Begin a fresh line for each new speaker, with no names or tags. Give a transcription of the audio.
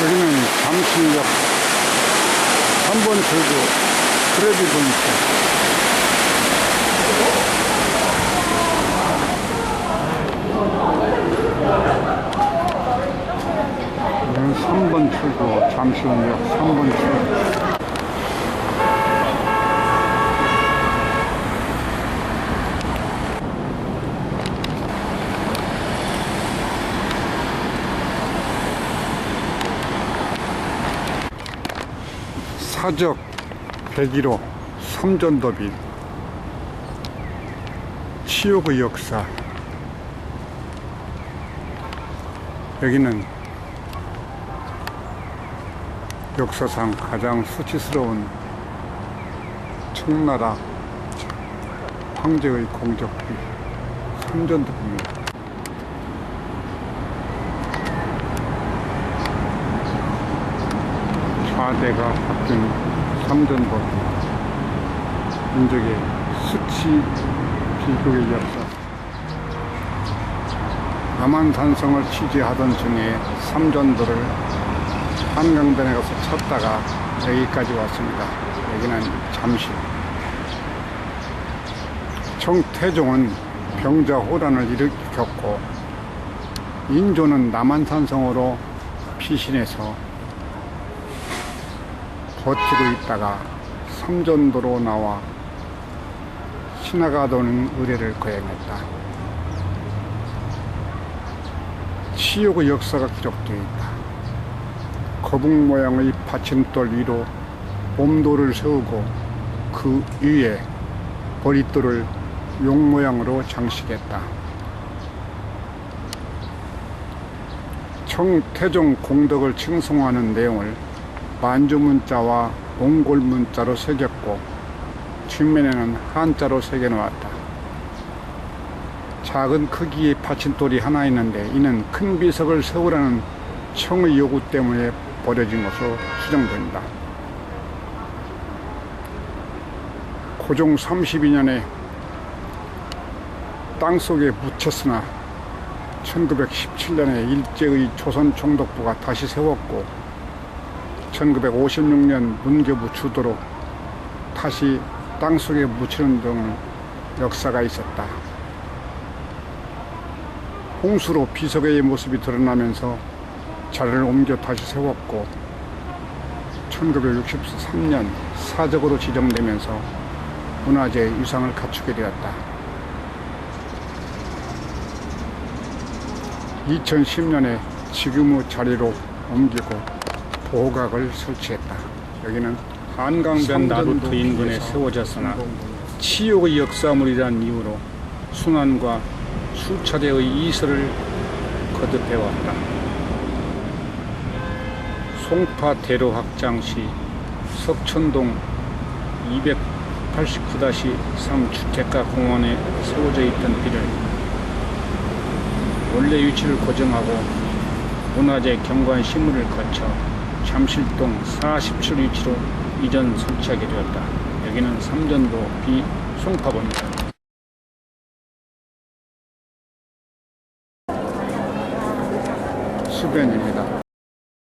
여기는 잠실역 3번 출구 크레딧 본체 여기는 3번 출구 잠실역 3번 출구 사적 101호 삼전도비 치욕의 역사 여기는 역사상 가장 수치스러운 청나라 황제의 공적비 삼전도비입니다. 좌대가 바뀐 삼전도 민족의 수치 비극의 역사 남한산성을 취재하던 중에 삼전도를 한강변에 가서 찾다가 여기까지 왔습니다. 여기는 잠실 청태종은 병자호란을 일으켰고 인조는 남한산성으로 피신해서 버티고 있다가 삼전도로 나와 신화가도는 의뢰를 거행했다. 치욕의 역사가 기록되어 있다. 거북 모양의 받침돌 위로 봄돌을 세우고 그 위에 보릿돌을 용 모양으로 장식했다. 청태종 공덕을 칭송하는 내용을 만주 문자와 몽골 문자로 새겼고 뒷면에는 한자로 새겨 놓았다. 작은 크기의 받침돌이 하나 있는데 이는 큰 비석을 세우라는 청의 요구 때문에 버려진 것으로 추정된다. 고종 32년에 땅속에 묻혔으나 1917년에 일제의 조선 총독부가 다시 세웠고 1956년 문교부 주도로 다시 땅속에 묻히는 등 역사가 있었다. 홍수로 비석의 모습이 드러나면서 자리를 옮겨 다시 세웠고 1963년 사적으로 지정되면서 문화재 유상을 갖추게 되었다. 2010년에 지금의 자리로 옮기고 보호각을 설치했다. 여기는 한강변 나루터 인근에 세워졌으나 치욕의 역사물이라는 이유로 순환과 수차례의 이설을 거듭해왔다. 송파 대로 확장 시 석천동 289-3 주택가 공원에 세워져 있던 비를 원래 위치를 고정하고 문화재 경관 심의를 거쳐 잠실동 47 위치로 이전 설치하게 되었다. 여기는 삼전도 비 송파입니다. 수변입니다.